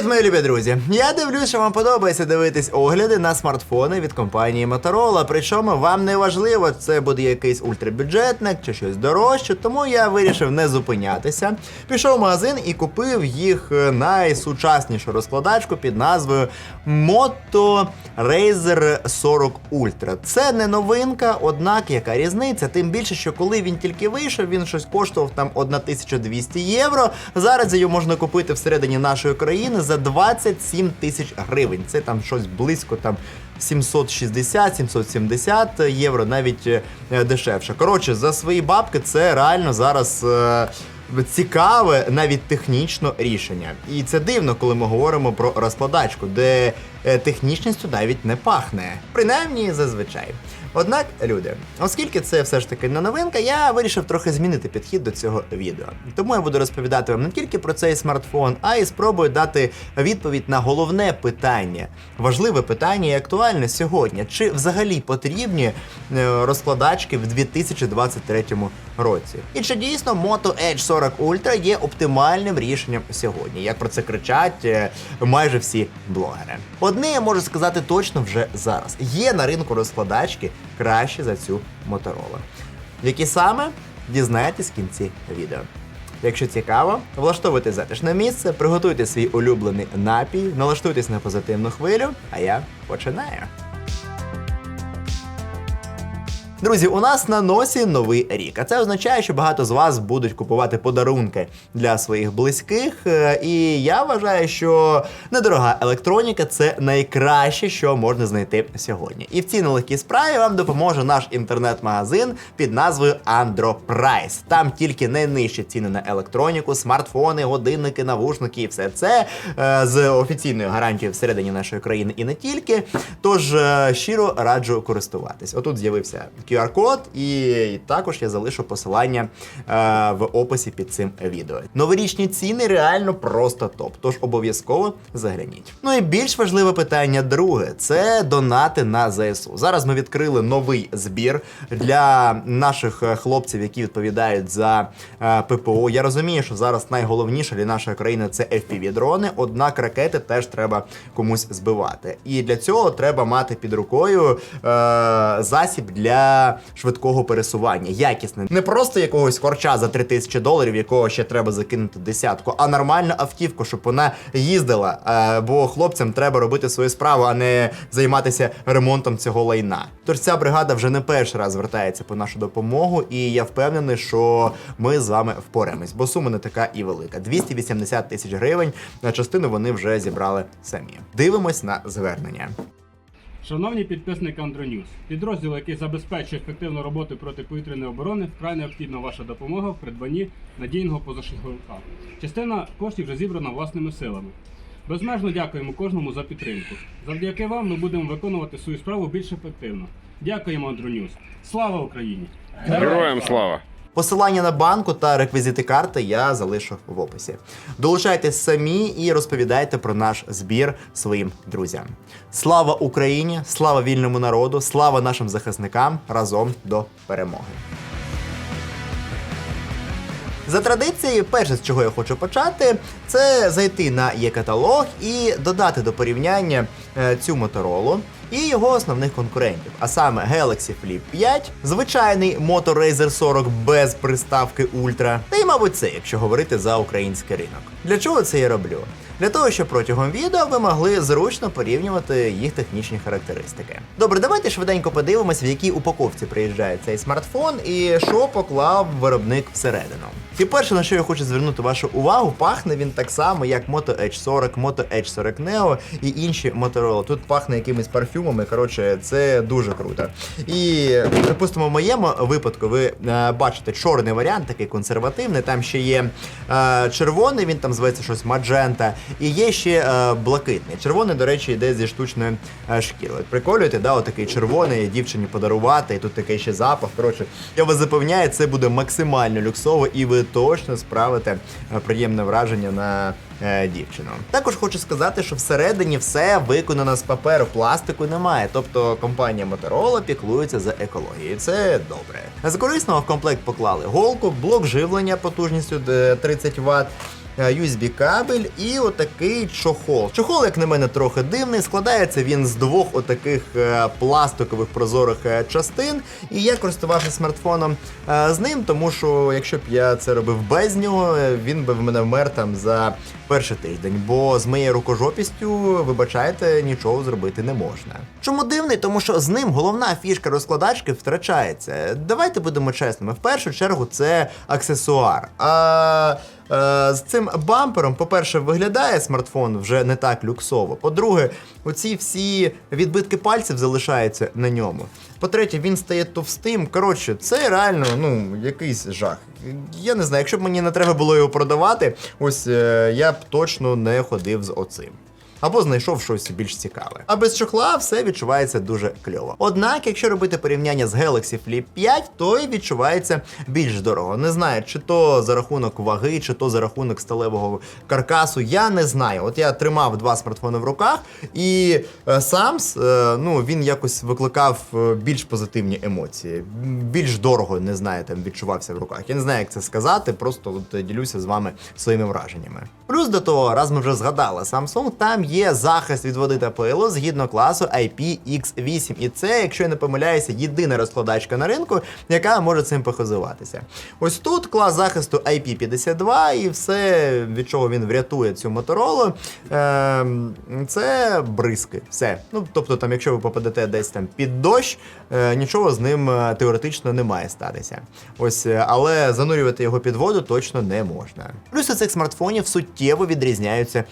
Привіт, мої любі друзі! Я дивлюсь, що вам подобається дивитись огляди на смартфони від компанії Motorola. Причому вам не важливо, це буде якийсь ультрабюджетник чи щось дорожче, тому я вирішив не зупинятися. Пішов в магазин і купив їх е, найсучаснішу розкладачку під назвою Moto Razer 40 Ultra. Це не новинка, однак яка різниця? Тим більше, що коли він тільки вийшов, він щось коштував там 1200 євро. Зараз його можна купити всередині нашої країни за 27 тисяч гривень. Це там щось близько там. 760-770 євро, навіть е, дешевше. Коротше, за свої бабки це реально зараз е, цікаве, навіть технічно рішення. І це дивно, коли ми говоримо про розкладачку, де е, технічністю навіть не пахне. Принаймні зазвичай. Однак, люди, оскільки це все ж таки не новинка, я вирішив трохи змінити підхід до цього відео. Тому я буду розповідати вам не тільки про цей смартфон, а й спробую дати відповідь на головне питання, важливе питання і актуальне сьогодні. Чи взагалі потрібні е, розкладачки в 2023 році? І чи дійсно Moto Edge 40 Ultra є оптимальним рішенням сьогодні? Як про це кричать е, майже всі блогери. Одне я можу сказати точно вже зараз: є на ринку розкладачки краще за цю Motorola. Які саме дізнаєтесь в кінці відео. Якщо цікаво, влаштовуйте затишне місце, приготуйте свій улюблений напій, налаштуйтесь на позитивну хвилю, а я починаю. Друзі, у нас на носі новий рік, а це означає, що багато з вас будуть купувати подарунки для своїх близьких. е, І я вважаю, що недорога електроніка це найкраще, що можна знайти сьогодні. І в цій нелегкій справі вам допоможе наш інтернет-магазин під назвою Androprice. Там тільки найнижчі ціни на електроніку, смартфони, годинники, навушники і все це е, з офіційною гарантією всередині нашої країни і не тільки. Тож е, щиро раджу користуватись. Отут з'явився QR-код, і також я залишу посилання е, в описі під цим відео. Новорічні ціни реально просто топ, тож обов'язково загляніть. Ну і більш важливе питання друге це донати на ЗСУ. Зараз ми відкрили новий збір для наших е, хлопців, які відповідають за е, ППО. Я розумію, що зараз найголовніше для нашої країни це FPV-дрони, однак ракети теж треба комусь збивати. І для цього треба мати під рукою е, засіб для швидкого пересування. Якісний. Не просто якогось корча за 3000 доларів, якого ще треба закинути десятку, а нормальну автівку, щоб вона їздила. Е, бо хлопцям треба робити свою справу, а не займатися ремонтом цього лайна. Тож ця бригада вже не перший раз звертається по нашу допомогу, і я впевнений, що ми з вами впораємось, бо сума не така і велика. 280 тисяч гривень. На частину вони вже зібрали самі. Дивимось на звернення. Шановні підписники Андронюс, підрозділ, який забезпечує ефективну роботу протиповітряної оборони, вкрай необхідна ваша допомога в придбанні надійного позашляховика. Частина коштів вже зібрана власними силами. Безмежно дякуємо кожному за підтримку. Завдяки вам ми будемо виконувати свою справу більш ефективно. Дякуємо, Андронюс. Слава Україні! Героям слава! Посилання на банку та реквізити карти я залишу в описі. Долучайтесь самі і розповідайте про наш збір своїм друзям. Слава Україні! Слава вільному народу! Слава нашим захисникам! Разом до перемоги! За традицією, перше, з чого я хочу почати, це зайти на є-каталог і додати до порівняння е, цю моторолу і його основних конкурентів, а саме Galaxy Flip 5, звичайний Moto Razer 40 без приставки Ultra, та й, мабуть, це, якщо говорити за український ринок. Для чого це я роблю? Для того, щоб протягом відео ви могли зручно порівнювати їх технічні характеристики. Добре, давайте швиденько подивимось, в якій упаковці приїжджає цей смартфон і що поклав виробник всередину. І перше, на що я хочу звернути вашу увагу, пахне він так само, як Moto Edge 40, Moto Edge 40 Neo і інші Motorola. Тут пахне якимись парфюмами. Коротше, це дуже круто. І припустимо, в моєму випадку ви е, бачите чорний варіант, такий консервативний. Там ще є е, червоний, він там зветься щось Magenta, і є ще е, блакитний. Червоний, до речі, йде зі штучною шкірою. От Приколюєте, да, отакий червоний дівчині подарувати, і тут такий ще запах. Коротше, я вас запевняю, це буде максимально люксово, і ви точно справите приємне враження на е, дівчину. Також хочу сказати, що всередині все виконано з паперу, пластику немає. Тобто компанія Motorola піклується за екологією. Це добре. З корисного в комплект поклали голку, блок живлення потужністю е, 30 Вт. Е, USB кабель і отакий чохол. Чохол, як на мене, трохи дивний. Складається він з двох отаких е, пластикових прозорих е, частин. І я користувався смартфоном е, з ним, тому що якщо б я це робив без нього, він би в мене вмер там за перший тиждень. Бо з моєю рукожопістю, вибачайте, нічого зробити не можна. Чому дивний? Тому що з ним головна фішка розкладачки втрачається. Давайте будемо чесними. В першу чергу це аксесуар. А з цим бампером, по-перше, виглядає смартфон вже не так люксово. По-друге, оці всі відбитки пальців залишаються на ньому. По-третє, він стає товстим. Коротше, це реально ну, якийсь жах. Я не знаю, якщо б мені не треба було його продавати, ось е, я б точно не ходив з оцим. Або знайшов щось більш цікаве. А без чохла все відчувається дуже кльово. Однак, якщо робити порівняння з Galaxy Flip 5, то й відчувається більш дорого. Не знаю, чи то за рахунок ваги, чи то за рахунок сталевого каркасу. Я не знаю. От я тримав два смартфони в руках, і е, Sams, е, ну він якось викликав е, більш позитивні емоції. Більш дорого, не знаю, там відчувався в руках. Я не знаю, як це сказати, просто от е, ділюся з вами своїми враженнями. Плюс до того, раз ми вже згадали Samsung, там є захист від води та пилу згідно класу IPX8. І це, якщо я не помиляюся, єдина розкладачка на ринку, яка може цим похизуватися. Ось тут клас захисту IP52, і все, від чого він врятує цю моторолу, ем, це бризки. Все. Ну, тобто, там, якщо ви попадете десь там під дощ, е, нічого з ним е, теоретично не має статися. Ось, е, але занурювати його під воду точно не можна. Плюс у цих смартфонів суттєво відрізняються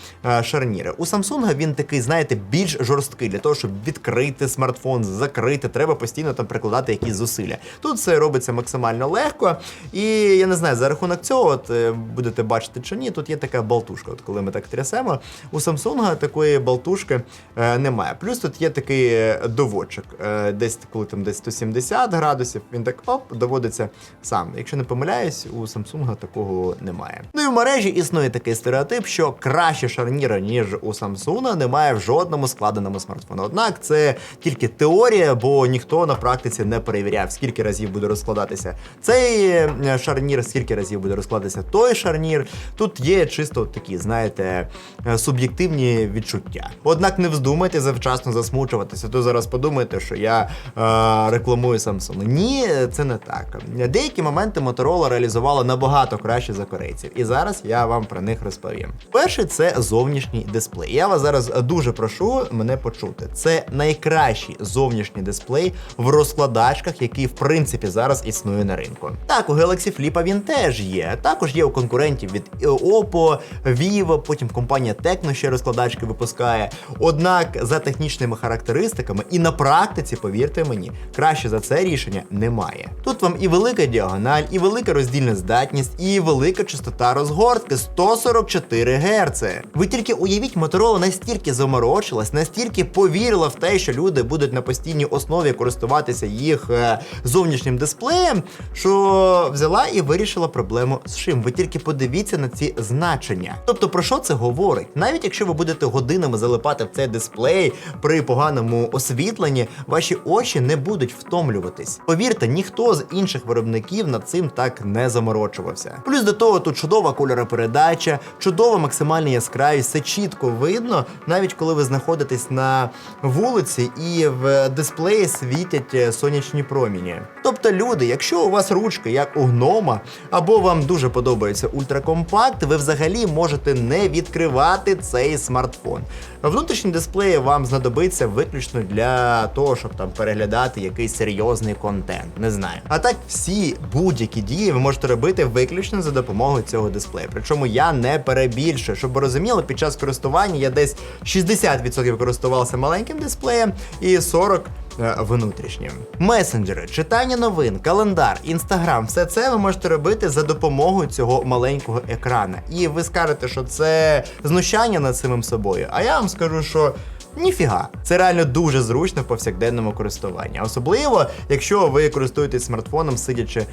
шарніри. У Samsung він такий, знаєте, більш жорсткий для того, щоб відкрити смартфон, закрити, треба постійно там прикладати якісь зусилля. Тут все робиться максимально легко, і я не знаю, за рахунок цього, от е, будете бачити чи ні, тут є така болтушка. От коли ми так трясемо, у Samsung такої болтушки е, немає. Плюс тут є такий е, доводчик, е, десь коли там десь 170 градусів, він так оп, доводиться сам. Якщо не помиляюсь, у Samsung такого немає. Ну і в мережі існує такий стереотип, що краще шарніра, ніж у Samsung, немає в жодному складеному смартфоні. Однак це тільки теорія, бо ніхто на практиці не перевіряв, скільки разів буде розкладатися цей е, шарнір, скільки разів буде розкладатися той шарнір. Тут є чисто такі, знаєте, е, суб'єктивні відчуття. Однак не вздумайте завчасно засмучуватися. То зараз подумаєте, що я е, рекламую Samsung. Ні, це не так. Деякі моменти Motorola реалізувала набагато краще за корейців, і зараз я вам про них розповім. Перший це зовнішній дисплей. Я вас зараз дуже прошу мене почути. Це найкращий зовнішній дисплей в розкладачках, який в принципі зараз існує на ринку. Так, у Galaxy Flip він теж є. Також є у конкурентів від Oppo, Vivo, потім компанія Tecno ще розкладачки випускає. Однак за технічними характеристиками і на практиці, повірте мені, краще за це рішення немає. Тут вам і велика діагональ, і велика роздільна здатність, і велика частота розгортки 144 Гц. Ви тільки уявіть, Motorola настільки заморочилась, настільки повірила в те, що люди будуть на постійній основі користуватися їх е, зовнішнім дисплеєм, що взяла і вирішила проблему з чим. Ви тільки подивіться на ці значення. Тобто, про що це говорить? Навіть якщо ви будете годинами залипати в цей дисплей при поганому освітленні, ваші очі не будуть втомлюватись. Повірте, ніхто з інших виробників над цим так не заморочувався. Плюс до того тут чудова кольоропередача, чудова максимальна яскравість, все чітко видно, навіть коли ви знаходитесь на вулиці і в дисплеї світять е, сонячні проміні. Тобто, люди, якщо у вас ручки, як у гнома, або вам дуже подобається ультракомпакт, ви взагалі можете не відкривати цей смартфон. Внутрішній дисплей вам знадобиться виключно для того, щоб там переглядати якийсь серйозний контент. Не знаю. А так всі будь-які дії ви можете робити виключно за допомогою цього дисплею. Причому я не перебільшую. Щоб ви розуміли, під час користування я десь 60% користувався маленьким дисплеєм і 40% е, внутрішнім. Месенджери, читання новин, календар, інстаграм, все це ви можете робити за допомогою цього маленького екрана. І ви скажете, що це знущання над самим собою. А я вам скажу, що. Ніфіга. Це реально дуже зручно в повсякденному користуванні. Особливо, якщо ви користуєтесь смартфоном, сидячи е,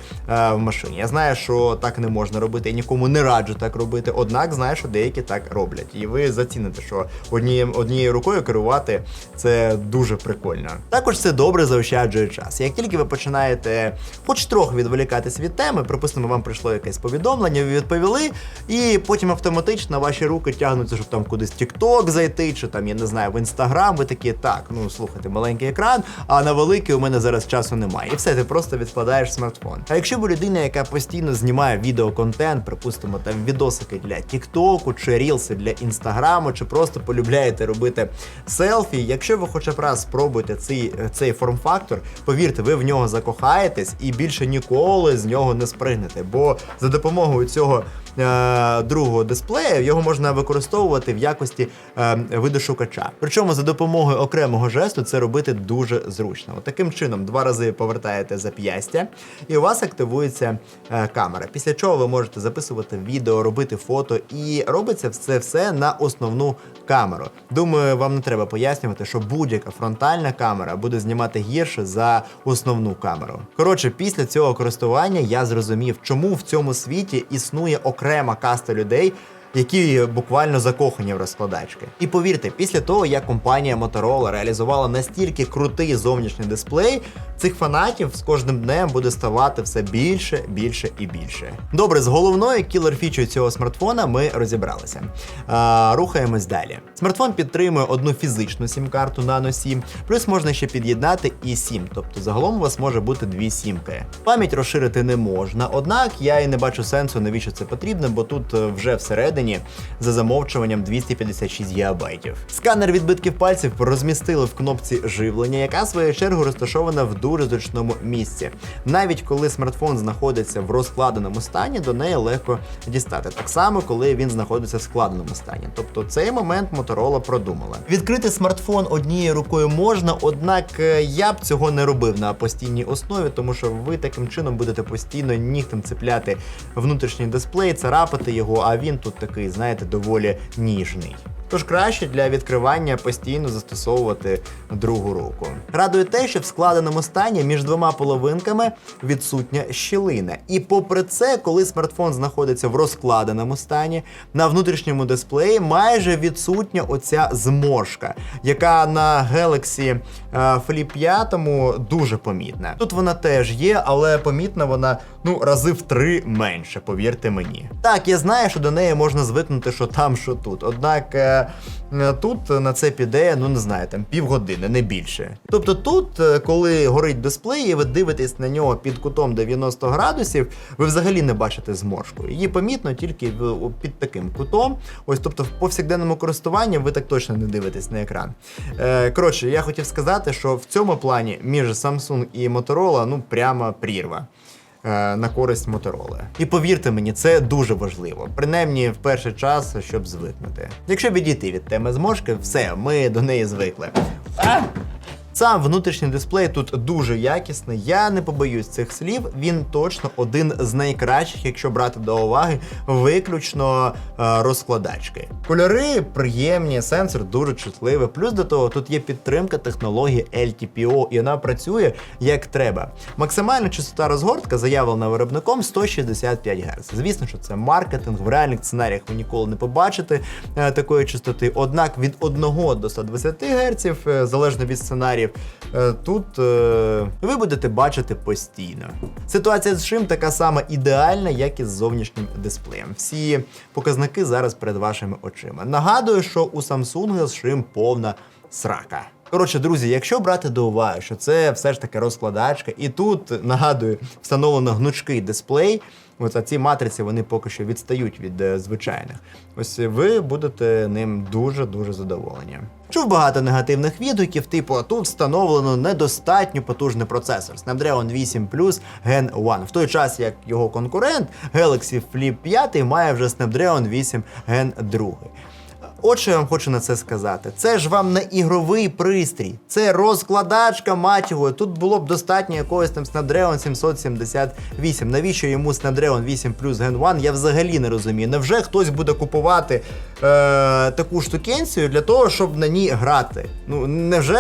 в машині. Я знаю, що так не можна робити, я нікому не раджу так робити. Однак знаю, що деякі так роблять. І ви заціните, що однією, однією рукою керувати це дуже прикольно. Також це добре заощаджує час. Як тільки ви починаєте хоч трохи відволікатись від теми, припустимо, вам прийшло якесь повідомлення, ви відповіли, і потім автоматично ваші руки тягнуться, щоб там кудись TikTok зайти, чи там, я не знаю, в Instagram, ви такі, так, ну слухайте, маленький екран, а на великий у мене зараз часу немає. І все, ти просто відкладаєш смартфон. А якщо ви людина, яка постійно знімає відеоконтент, припустимо, там відосики для TikTok, чи рілси для Інстаграму, чи просто полюбляєте робити селфі, якщо ви хоча б раз спробуєте цей, цей форм-фактор, повірте, ви в нього закохаєтесь і більше ніколи з нього не спригнете. Бо за допомогою цього другого дисплея його можна використовувати в якості е, видошукача. Причому за допомогою окремого жесту це робити дуже зручно. От таким чином, два рази повертаєте зап'ястя, і у вас активується е, камера. Після чого ви можете записувати відео, робити фото, і робиться це все на основну камеру. Думаю, вам не треба пояснювати, що будь-яка фронтальна камера буде знімати гірше за основну камеру. Коротше, після цього користування я зрозумів, чому в цьому світі існує окрема каста людей. Які буквально закохані в розкладачки. І повірте, після того, як компанія Motorola реалізувала настільки крутий зовнішній дисплей, цих фанатів з кожним днем буде ставати все більше, більше і більше. Добре, з головною кілер фічою цього смартфона ми розібралися. А, рухаємось далі. Смартфон підтримує одну фізичну сім-карту Nano SIM, плюс можна ще під'єднати і сім, тобто загалом у вас може бути дві сімки. Пам'ять розширити не можна, однак я і не бачу сенсу, навіщо це потрібно, бо тут е, вже всередині за замовчуванням 256 ГБ. Сканер відбитків пальців розмістили в кнопці живлення, яка в свою чергу розташована в дуже зручному місці. Навіть коли смартфон знаходиться в розкладеному стані, до неї легко дістати. Так само, коли він знаходиться в складеному стані. Тобто цей момент Motorola продумала. Відкрити смартфон однією рукою можна, однак е, я б цього не робив на постійній основі, тому що ви таким чином будете постійно нігтем цепляти внутрішній дисплей, царапати його, а він тут такий, знаєте, доволі ніжний. Тож краще для відкривання постійно застосовувати другу руку. Радує те, що в складеному стані між двома половинками відсутня щілина. І попри це, коли смартфон знаходиться в розкладеному стані, на внутрішньому дисплеї майже відсутня оця зморшка, яка на Galaxy е, Flip 5 дуже помітна. Тут вона теж є, але помітна вона ну рази в три менше, повірте мені. Так, я знаю, що до неї можна звикнути, що там, що тут. Однак е, е, тут на це піде, ну не знаю, там півгодини, не більше. Тобто тут, е, коли горить дисплей, і ви дивитесь на нього під кутом 90 градусів, ви взагалі не бачите зморшку. Її помітно тільки під таким кутом. Ось, тобто, в повсякденному користуванні ви так точно не дивитесь на екран. Коротше, я хотів сказати, що в цьому плані між Samsung і Motorola ну прямо прірва на користь Motorola. І повірте мені, це дуже важливо, принаймні в перший час, щоб звикнути. Якщо відійти від теми зможки, все, ми до неї звикли. А! Сам внутрішній дисплей тут дуже якісний. Я не побоюсь цих слів. Він точно один з найкращих, якщо брати до уваги виключно е, розкладачки. Кольори приємні, сенсор дуже чутливий. Плюс до того тут є підтримка технології LTPO, і вона працює як треба. Максимальна частота розгортка заявлена виробником 165 Гц. Звісно, що це маркетинг. В реальних сценаріях ви ніколи не побачите е, такої частоти. Однак від 1 до 120 Гц, е, залежно від сценаріїв, е, тут е, ви будете бачити постійно. Ситуація з шим така сама ідеальна, як і з зовнішнім дисплеєм. Всі показники зараз перед вашими очима. Нагадую, що у Samsung з шим повна срака. Коротше, друзі, якщо брати до уваги, що це все ж таки розкладачка, і тут нагадую, встановлено гнучкий дисплей. А ці матриці вони поки що відстають від е, звичайних. Ось ви будете ним дуже дуже задоволені. Чув багато негативних відгуків, типу, тут встановлено недостатньо потужний процесор Snapdragon 8 Plus Gen 1, в той час як його конкурент Galaxy Flip 5 має вже Snapdragon 8 Gen 2. От що я вам хочу на це сказати. Це ж вам не ігровий пристрій, це розкладачка мать його. Тут було б достатньо якогось там Snapdragon 778. Навіщо йому Snapdragon 8 Plus Gen 1, я взагалі не розумію. Невже хтось буде купувати таку штукенцію для того, щоб на ній грати. Ну невже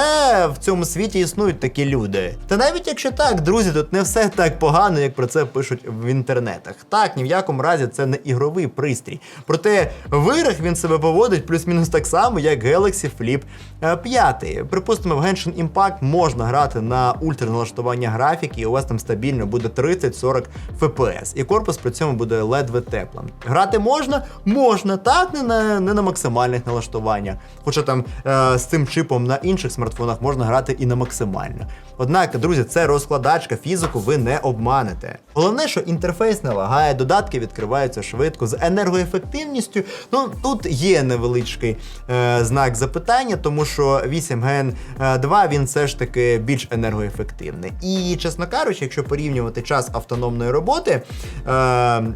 в цьому світі існують такі люди? Та навіть якщо так, друзі, тут не все так погано, як про це пишуть в інтернетах. Так, ні в якому разі це не ігровий пристрій. Проте в іграх він себе поводить плюс-мінус так само, як Galaxy Flip е, 5. Припустимо, в Genshin Impact можна грати на ультраналаштування графіки, і у вас там стабільно буде 30-40 FPS. І корпус при цьому буде ледве теплим. Грати можна? Можна, так, не на, не на максимальних налаштуваннях. Хоча там е, з цим чипом на інших смартфонах можна грати і на максимально. Однак, друзі, це розкладачка, фізику ви не обманете. Головне, що інтерфейс не додатки відкриваються швидко з енергоефективністю. Ну тут є невеличкий е, знак запитання, тому що 8 Gen 2 він все ж таки більш енергоефективний. І, чесно кажучи, якщо порівнювати час автономної роботи е, е,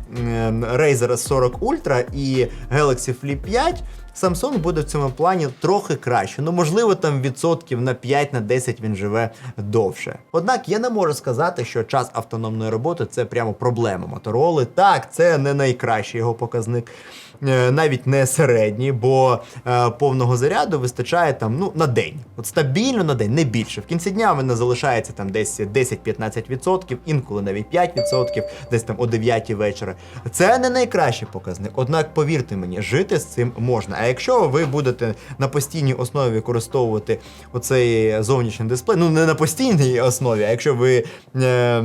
Razer 40 Ultra і Galaxy Flip 5. Samsung буде в цьому плані трохи краще. Ну, можливо, там відсотків на 5 на 10 він живе довше. Однак я не можу сказати, що час автономної роботи це прямо проблема Мотороли. Так, це не найкращий його показник. Е, Навіть не середній, бо е, повного заряду вистачає там ну на день. От стабільно на день, не більше. В кінці дня в мене залишається там десь 10-15%, інколи навіть 5%, десь там о 9 вечора. Це не найкращий показник. Однак, повірте мені, жити з цим можна. А якщо ви будете на постійній основі використовувати оцей зовнішній дисплей, ну не на постійній основі, а якщо ви. Е,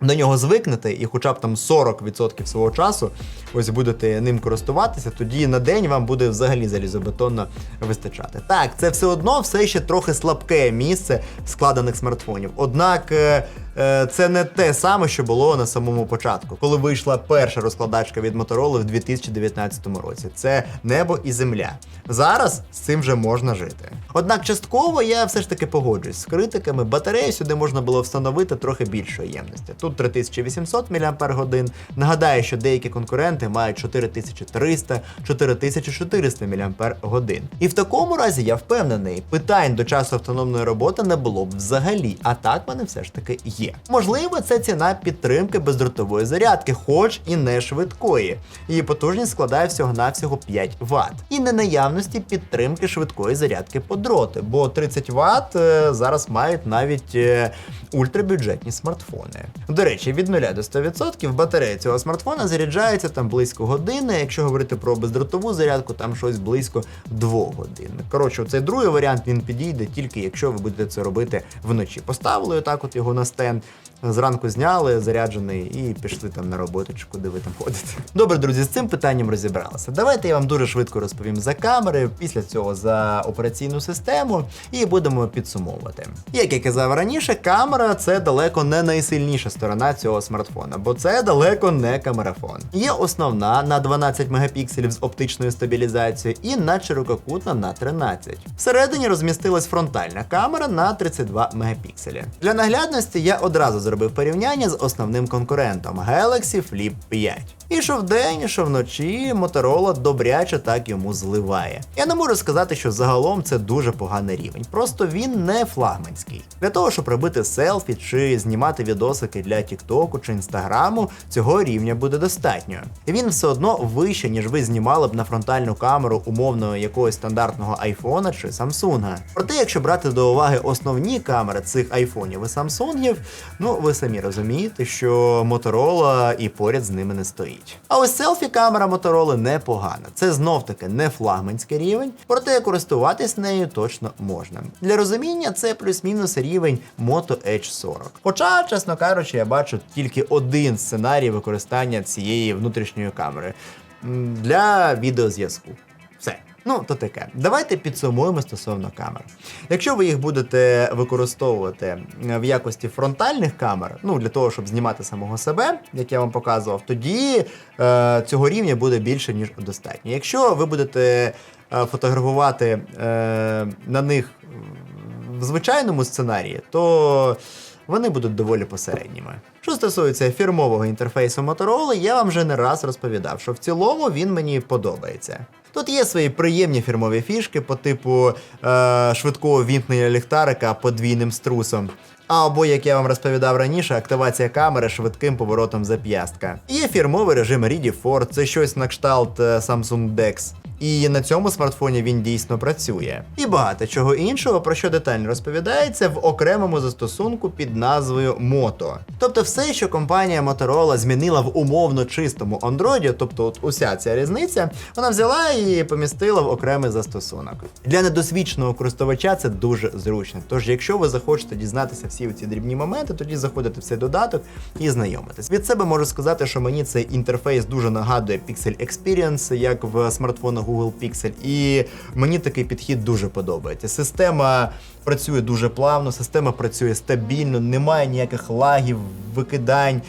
до нього звикнете і хоча б там 40% свого часу ось будете ним користуватися, тоді на день вам буде взагалі залізобетонно вистачати. Так, це все одно все ще трохи слабке місце складених смартфонів. Однак е, е, це не те саме, що було на самому початку, коли вийшла перша розкладачка від Motorola в 2019 році. Це небо і земля. Зараз з цим вже можна жити. Однак частково я все ж таки погоджуюсь з критиками. Батарею сюди можна було встановити трохи більшої ємності. Тут 3800 мАч. Нагадаю, що деякі конкуренти мають 4300, 4400 мАч. І в такому разі я впевнений, питань до часу автономної роботи не було б взагалі. А так вони все ж таки є. Можливо, це ціна підтримки бездротової зарядки, хоч і не швидкої. Її потужність складає всього-навсього 5 Вт. І не наявності підтримки швидкої зарядки по дроти, бо 30 Вт е, зараз мають навіть е, ультрабюджетні смартфони. До речі, від 0 до 100% батарея цього смартфона заряджається там близько години. Якщо говорити про бездротову зарядку, там щось близько 2 годин. Коротше, цей другий варіант він підійде тільки якщо ви будете це робити вночі. Поставили отак от його на стенд. Зранку зняли заряджений і пішли там на роботу, чи куди ви там ходите. Добре, друзі, з цим питанням розібралися. Давайте я вам дуже швидко розповім за камери, після цього за операційну систему, і будемо підсумовувати. Як я казав раніше, камера це далеко не найсильніша сторона цього смартфона, бо це далеко не камерафон. Є основна на 12 мегапікселів з оптичною стабілізацією і надширококутна на 13. Всередині розмістилась фронтальна камера на 32 мегапікселі. Для наглядності я одразу зробив порівняння з основним конкурентом Galaxy Flip 5. І що вдень, і що вночі Motorola добряче так йому зливає. Я не можу сказати, що загалом це дуже поганий рівень, просто він не флагманський. Для того, щоб робити селфі чи знімати відосики для Тіктоку чи Інстаграму, цього рівня буде достатньо. Він все одно вище, ніж ви знімали б на фронтальну камеру умовно якогось стандартного айфона чи Самсунга. Проте, якщо брати до уваги основні камери цих айфонів і Самсунгів, ну ви самі розумієте, що Motorola і поряд з ними не стоїть. А ось селфі-камера Motorola непогана. Це знов таки не флагманський рівень, проте користуватись нею точно можна. Для розуміння, це плюс-мінус рівень Moto Edge 40. Хоча, чесно кажучи, я бачу тільки один сценарій використання цієї внутрішньої камери для відеозв'язку. Все. Ну, то таке. Давайте підсумуємо стосовно камер. Якщо ви їх будете використовувати е, в якості фронтальних камер, ну для того, щоб знімати самого себе, як я вам показував, тоді е, цього рівня буде більше, ніж достатньо. Якщо ви будете е, фотографувати е, на них в звичайному сценарії, то вони будуть доволі посередніми. Що стосується фірмового інтерфейсу Motorola, я вам вже не раз розповідав, що в цілому він мені подобається. Тут є свої приємні фірмові фішки по типу е, швидкого вімкнення ліхтарика подвійним струсом. Або, як я вам розповідав раніше, активація камери швидким поворотом зап'ястка. Є фірмовий режим Ready for, це щось на кшталт е, Samsung DeX. І на цьому смартфоні він дійсно працює. І багато чого іншого, про що детально розповідається в окремому застосунку під назвою Moto. Тобто все, що компанія Motorola змінила в умовно чистому Android, тобто от уся ця різниця, вона взяла і помістила в окремий застосунок. Для недосвідченого користувача це дуже зручно. Тож, якщо ви захочете дізнатися всі ці дрібні моменти, тоді заходите в цей додаток і знайомитесь. Від себе можу сказати, що мені цей інтерфейс дуже нагадує Pixel Experience, як в смартфонах Google Pixel, і мені такий підхід дуже подобається. Система працює дуже плавно, система працює стабільно, немає ніяких лагів, викидань.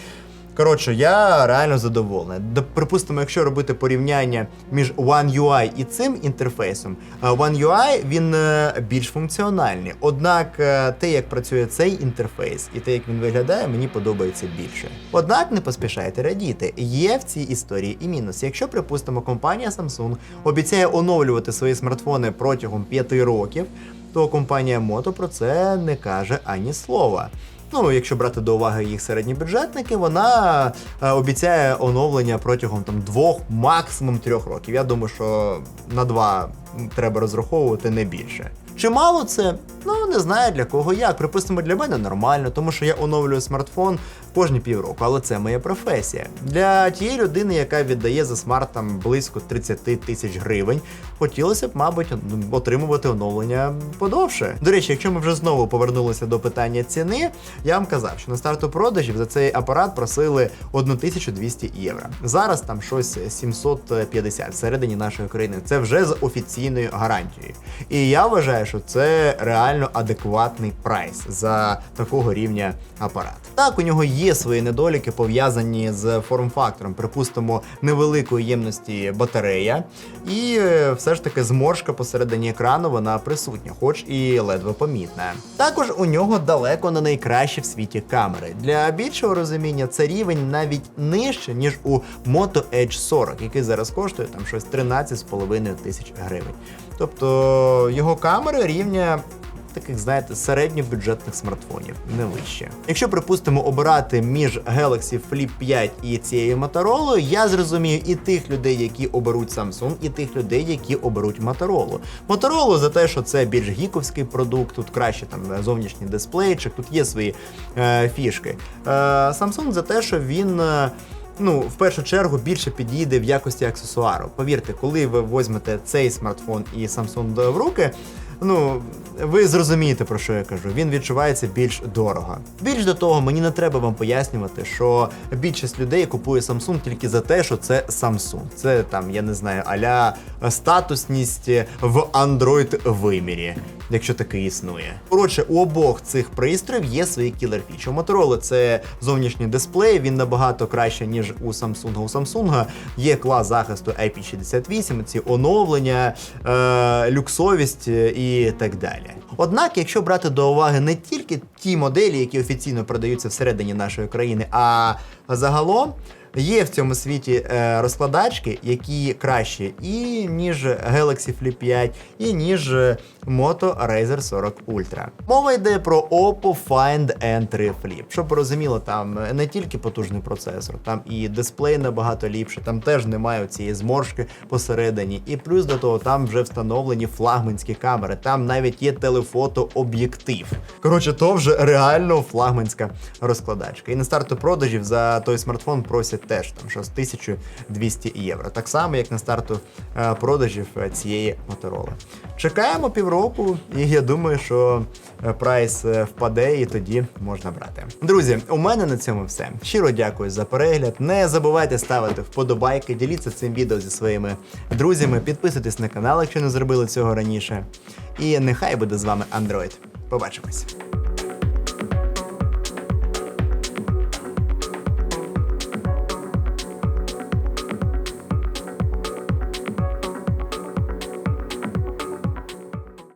Коротше, я реально задоволений. Припустимо, якщо робити порівняння між One UI і цим інтерфейсом, е, One UI він е, більш функціональний. Однак е, те, як працює цей інтерфейс, і те, як він виглядає, мені подобається більше. Однак не поспішайте радіти. Є в цій історії і мінус. Якщо, припустимо, компанія Samsung обіцяє оновлювати свої смартфони протягом 5 років, то компанія Moto про це не каже ані слова. Ну, якщо брати до уваги їх середні бюджетники, вона е, обіцяє оновлення протягом там двох, максимум трьох років. Я думаю, що на два треба розраховувати не більше. Чи мало це? Ну не знаю для кого як. Припустимо, для мене нормально, тому що я оновлюю смартфон кожні півроку, але це моя професія. Для тієї людини, яка віддає за смарт там близько 30 тисяч гривень, хотілося б, мабуть, отримувати оновлення подовше. До речі, якщо ми вже знову повернулися до питання ціни, я вам казав, що на старту продажів за цей апарат просили 1200 євро. Зараз там щось 750 всередині нашої країни. Це вже з офіційною гарантією. І я вважаю, що це реально адекватний прайс за такого рівня апарат. Так, у нього є свої недоліки, пов'язані з форм-фактором, припустимо, невеликої ємності батарея, і е, все ж таки зморшка посередині екрану вона присутня, хоч і ледве помітна. Також у нього далеко не найкращі в світі камери. Для більшого розуміння це рівень навіть нижче, ніж у Moto Edge 40, який зараз коштує там щось 13,5 тисяч гривень. Тобто його камери рівня таких, знаєте, середньобюджетних смартфонів, не вище. Якщо, припустимо, обирати між Galaxy Flip 5 і цією Motorola, я зрозумію і тих людей, які оберуть Samsung, і тих людей, які оберуть Motorola. Motorola за те, що це більш гіковський продукт, тут краще там зовнішній дисплейчик, тут є свої е, фішки. Е, Samsung за те, що він. е, ну, в першу чергу більше підійде в якості аксесуару. Повірте, коли ви візьмете цей смартфон і Samsung в руки, ну ви зрозумієте про що я кажу. Він відчувається більш дорого. Більш до того, мені не треба вам пояснювати, що більшість людей купує Samsung тільки за те, що це Samsung. Це там, я не знаю, аля статусність в Android вимірі. Якщо таке існує. Коротше, у обох цих пристроїв є свої кілер фічі. У Motorola це зовнішній дисплей, він набагато краще, ніж у Samsung. У Samsung є клас захисту IP68, ці оновлення, е, люксовість е, і так далі. Однак, якщо брати до уваги не тільки ті моделі, які офіційно продаються всередині нашої країни, а загалом. Є в цьому світі е, розкладачки, які кращі і ніж Galaxy Flip 5, і ніж Moto Razer 40 Ultra. Мова йде про Oppo Find N3 Flip. Щоб розуміло, там не тільки потужний процесор, там і дисплей набагато ліпше, там теж немає цієї зморшки посередині. І плюс до того там вже встановлені флагманські камери, там навіть є телефото-об'єктив. Коротше, то вже реально флагманська розкладачка. І на старту продажів за той смартфон просять теж там щось 1200 євро. Так само, як на старту е, продажів е, цієї Motorola. Чекаємо півроку, і я думаю, що е, прайс впаде, і тоді можна брати. Друзі, у мене на цьому все. Щиро дякую за перегляд. Не забувайте ставити вподобайки, діліться цим відео зі своїми друзями, підписуйтесь на канал, якщо не зробили цього раніше. І нехай буде з вами Android. Побачимось.